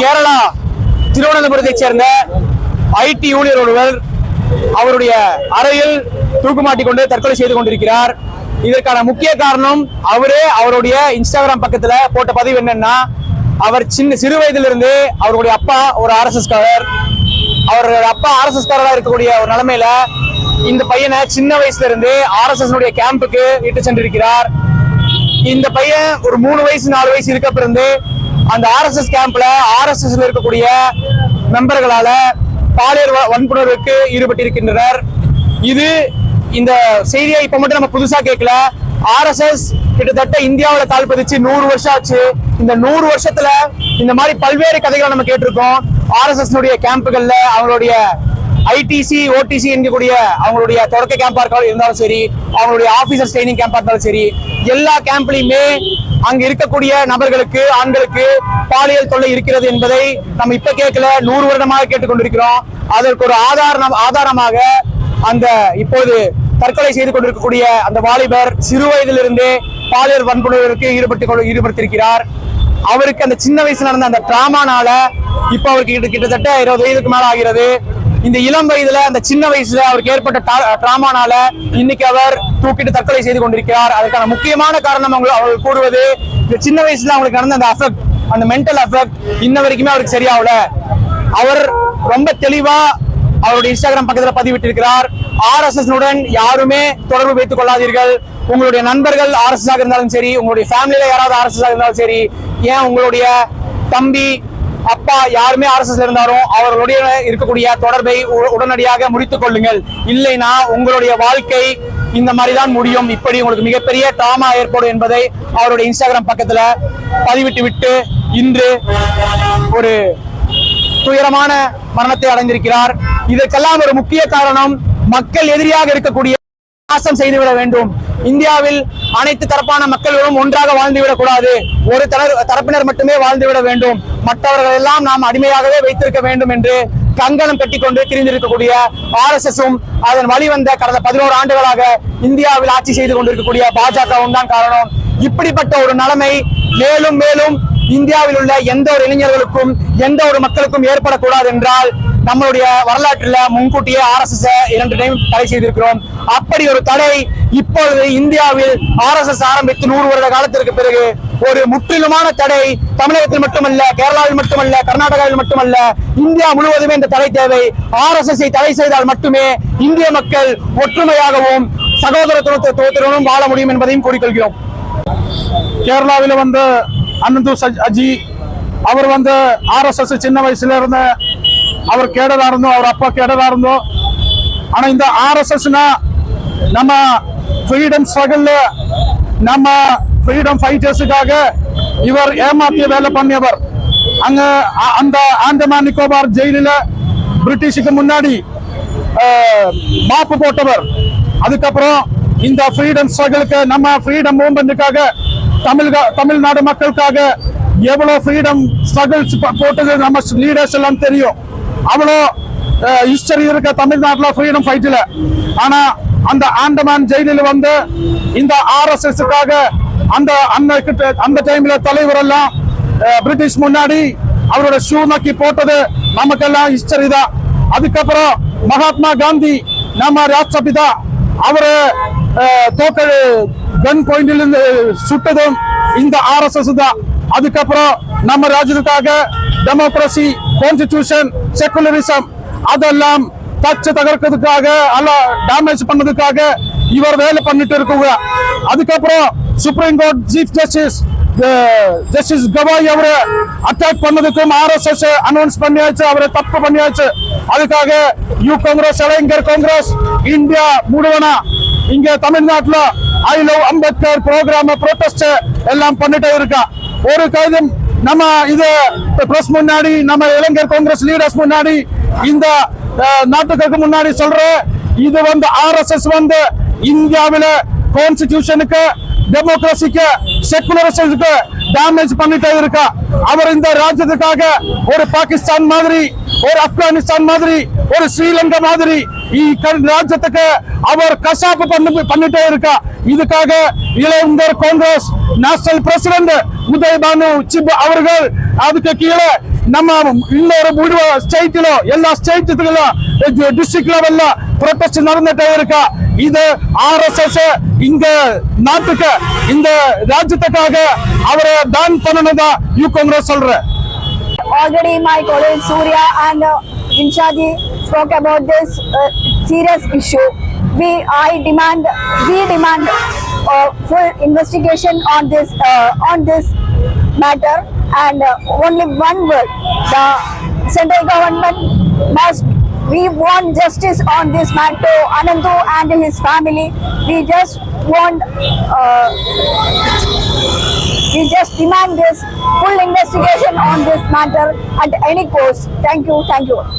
கேரளா திருவனந்தபுரத்தைச் சேர்ந்த ஐடி ஊழியர் ஒருவர் அவருடைய அறையில் தூக்குமாட்டிக் கொண்டு தற்கொலை செய்து கொண்டிருக்கிறார். இதற்கான முக்கிய காரணம் அவரே அவருடைய இன்ஸ்டாகிராம் பக்கத்துல போட்ட பதிவு என்னன்னா அவர் சின்ன சிறு வயதிலிருந்து அவருடைய அப்பா ஒரு ஆர்எஸ்எஸ் காரர் அவருடைய அப்பா ஆர்எஸ்எஸ் இருக்கக்கூடிய ஒரு நிலைமையில இந்த பையனை சின்ன வயசுல இருந்து ஆர்எஸ்எஸ் கேம்புக்கு இட்டு சென்றிருக்கிறார். இந்த பையன் ஒரு மூணு வயசு நாலு வயசு இருக்கப்ப இருந்து அந்த ஆர்எஸ்எஸ் கேம்ப்ல ஆர்எஸ்எஸ்ல இருக்கக்கூடிய மெம்பர்களால பாலியல் வ- வன்புணர்வுக்கு ஈடுபட்டிருக்கின்றனர். இது இந்த செய்தியை இப்ப மட்டும் நம்ம புதுசா கேட்கல ஆர்எஸ்எஸ் கிட்டத்தட்ட இந்தியாவில கால் பதிச்சு நூறு வருஷம் ஆச்சு. இந்த நூறு வருஷத்துல இந்த மாதிரி பல்வேறு கதைகளை நம்ம கேட்டிருக்கோம். ஆர்எஸ்எஸ் கேம்புகள்ல அவங்களுடைய ஐடிசி ஓடிசி என்கக்கூடிய அவங்களுடைய தொடக்க கேம்பா இருக்க இருந்தாலும் சரி அவங்களுடைய ஆபீசர்ஸ் ட்ரைனிங் கேம்பா இருந்தாலும் சரி எல்லா கேம்ப்லயுமே அங்க இருக்கக்கூடிய நபர்களுக்கு ஆண்களுக்கு பாலியல் தொல்லை இருக்கிறது என்பதை நம்ம இப்ப கேட்கல நூறு வருடமாக கேட்டுக்கொண்டிருக்கிறோம் அதற்கு ஒரு ஆதாரம் ஆதாரமாக அந்த இப்போது தற்கொலை செய்து கொண்டிருக்கக்கூடிய அந்த வாலிபர் சிறு வயதிலிருந்தே பாலியல் வன்புணர்வுக்கு ஈடுபட்டு கொண்டு- ஈடுபடுத்தியிருக்கிறார் அவருக்கு அந்த சின்ன வயசுல நடந்த அந்த டிராமானால இப்ப அவருக்கு கிட்டத்தட்ட இருபது வயதுக்கு மேல ஆகிறது. இந்த இளம் வயதுல அந்த சின்ன வயசுல அவருக்கு ஏற்பட்ட டிராமானால இன்னைக்கு அவர் தூக்கிட்டு தற்கொலை செய்து கொண்டிருக்கிறார். அதற்கான முக்கியமான காரணம் அவங்க அவர்கள் கூறுவது இந்த சின்ன வயசுல அவங்களுக்கு நடந்த அந்த அஃபெக்ட் அந்த மென்டல் அஃபெக்ட் இன்ன வரைக்குமே அவருக்கு சரியாகல. அவர் ரொம்ப தெளிவா அவருடைய இன்ஸ்டாகிராம் பக்கத்துல பதிவிட்டிருக்கிறார். ஆர்எஸ்எஸ் உடன் யாருமே தொடர்பு வைத்துக் கொள்ளாதீர்கள். உங்களுடைய நண்பர்கள் ஆர்எஸ்எஸ் ஆக இருந்தாலும் சரி உங்களுடைய ஃபேமிலியில யாராவது ஆர்எஸ்எஸ் ஆக இருந்தாலும் சரி ஏன் உங்களுடைய தம்பி அப்பா யாருமே ஆர்எஸ்எஸ் இருந்தாலும் அவர்களுடைய இருக்கக்கூடிய தொடர்பை உ- உடனடியாக முடித்துக் கொள்ளுங்கள். இல்லைனா உங்களுடைய வாழ்க்கை இந்த மாதிரி தான் முடியும். இப்படி உங்களுக்கு மிகப்பெரிய டிராமா ஏற்படும் என்பதை அவருடைய இன்ஸ்டாகிராம் பக்கத்துல பதிவிட்டு விட்டு இன்று ஒரு துயரமான மரணத்தை அடைந்திருக்கிறார். இதற்கெல்லாம் ஒரு முக்கிய காரணம் மக்கள் எதிரியாக இருக்கக்கூடிய நாசம் செய்துவிட வேண்டும். இந்தியாவில் அனைத்து தரப்பான மக்களும் ஒன்றாக வாழ்ந்துவிடக் கூடாது ஒரு தர- தரப்பினர் மட்டுமே வாழ்ந்துவிட வேண்டும். மற்றவர்கள் எல்லாம் நாம் அடிமையாகவே வைத்திருக்க வேண்டும் என்று கங்கணம் கட்டிக்கொண்டு திரிந்திருக்கக்கூடிய ஆர் எஸ் எஸும் அதன் வழிவந்த கடந்த பதினோரு ஆண்டுகளாக இந்தியாவில் ஆட்சி செய்து கொண்டிருக்கக்கூடிய பாஜகவும் தான் காரணம். இப்படிப்பட்ட ஒரு நிலைமை மேலும் மேலும் இந்தியாவில் உள்ள எந்த ஒரு இளைஞர்களுக்கும் எந்த ஒரு மக்களுக்கும் ஏற்படக்கூடாது என்றால் நம்மளுடைய வரலாற்றுல முன்கூட்டியே ஆர்எஸ்எஸ் இரண்டு டைம் தடை செய்திருக்கிறோம். அப்படி ஒரு தடை இப்பொழுது இந்தியாவில் ஆர்எஸ்எஸ் ஆரம்பித்து நூறு வருட காலத்திற்கு பிறகு ஒரு முற்றிலுமான தடை தமிழகத்தில் மட்டுமல்ல கேரளாவில் மட்டுமல்ல கர்நாடகாவில் மட்டுமல்ல இந்தியா முழுவதுமே இந்த தடை தேவை. ஆர்எஸ்எஸ் தடை செய்தால் மட்டுமே இந்திய மக்கள் ஒற்றுமையாகவும் சகோதரத்துவத்துடனும் வாழ முடியும் என்பதையும் கூறிக்கொள்கிறோம். கேரளாவில் வந்து அனந்து சஜ்- அஜி அவர் வந்து ஆர்எஸ்எஸ் சின்ன வயசுல இருந்த அவர் கேடதா இருந்தோம் அவர் அப்பா கேடதா இருந்தோம். ஆனா இந்த ஆர்எஸ்எஸ்னா நம்ம ஃப்ரீடம் ஸ்ட்ரகிள் நம்ம ஃப்ரீடம் ஃபைட்டர்ஸுக்காக இவர் ஏமாத்திய வேலை பண்ணியவர். அங்க அ- அந்த ஆண்டமான் நிக்கோபார் ஜெயிலில் பிரிட்டிஷுக்கு முன்னாடி மாப்பு போட்டவர். அதுக்கப்புறம் இந்த ஃப்ரீடம் ஸ்ட்ரகிளுக்கு நம்ம ஃப்ரீடம் மூவ்மெண்ட்டுக்காக தமிழ் தமிழ்நாடு மக்களுக்காக எவ்வளோ ஃப்ரீடம் ஸ்ட்ரகிள்ஸ் போட்டது நம்ம லீடர்ஸ் எல்லாம் தெரியும். அவ்வளோ ஹிஸ்டரி இருக்க தமிழ்நாட்டில் ஃப்ரீடம் ஃபைட்டில் ஆனால் அந்த ஆண்டமான் ஜெயிலில் வந்து இந்த ஆர்எஸ்எஸ்க்காக அந்த அந்த கிட்ட- அந்த டைம்ல தலைவர் எல்லாம் பிரிட்டிஷ் முன்னாடி அவரோட ஷூ நக்கி போட்டது நமக்கெல்லாம் ஹிஸ்டரி தான். அதுக்கப்புறம் மகாத்மா காந்தி நம்ம ராஷ்டிரபிதா அவரு தோக்க கன் பாயிண்டில் இருந்து சுட்டதும் இந்த ஆர்எஸ்எஸ் தான். அதுக்கப்புறம் நம்ம ராஜ்யத்துக்காக டெமோக்ரஸி கான்ஸ்டிடியூஷன் செகுலரிசம் அதெல்லாம் தச்சு தகர்க்கிறதுக்காக அல்ல டேமேஜ் பண்ணதுக்காக இவர் வேலை பண்ணிட்டு இருக்குங்க அதுக்கப்புறம் supreme court chief justice justice Gavai அவரை அட்டாக் பண்ணதுக்கும் ஆர்எஸ்எஸ் அனௌன்ஸ் பண்ணியாச்சு அவரை தப்பு பண்ணியாச்சு. அதுக்காக யூ காங்கிரஸ் இளைஞர் காங்கிரஸ் இந்தியா முழுவனா இங்க தமிழ்நாட்டுல I love Ambedkar program protest எல்லாம் பண்ணிட்டே இருக்கா. ஒரு கைதும் நம்ம இது பிரஸ் முன்னாடி நம்ம இளைஞர் காங்கிரஸ் லீடர்ஸ் முன்னாடி இந்த நாட்டுக்கு முன்னாடி சொல்றேன் இது வந்து ஆர்எஸ்எஸ் வந்து இந்தியாவில கான்ஸ்டிடியூஷனுக்கு டெமோக்ரஸிக்கு செகுலரிசத்துக்கு டேமேஜ் பண்ணிட்டே இருக்கா. அவர் இந்த ராஜ்யத்துக்காக ஒரு பாகிஸ்தான் மாதிரி ஒரு ஆப்கானிஸ்தான் மாதிரி ஒரு ஸ்ரீலங்கா மாதிரி ಈ ಕ- ರಾಜ್ಯಕ್ಕೆ அவர் கசாப்பு பண்ணி பண்ணிட்டே இருக்கா இதுக்காக இளைஞர் காங்கிரஸ் நேஷனல் பிரசிடென்ட் உதய் பானு சிப் அவர்கள் அதுக்கு கீழே ನಮ್ಮ இன்னொரு முழு ஸ்டேட்டிலோ எல்லா ஸ்டேட்டுகளும் டிஸ்ட்ரிக்ட் லெவல்ல ப்ரொட்டஸ்ட் நடந்துட்டே இருக்கா இது ஆர்எஸ்எஸ் இங்க நாட்டுக்கு இந்த ராஜ்யத்துக்காக அவரை பேன் பண்ணணும் யூ காங்கிரஸ் சொல்ற already my colleague Surya and uh, Jinshaji spoke about this uh, serious issue. We, I demand, we demand uh, full investigation on this, uh, on this matter and uh, only one word, the central government must, we want justice on this matter, Anandu and his family. We just want uh, we just demand this full investigation on this matter at any cost. Thank you, thank you.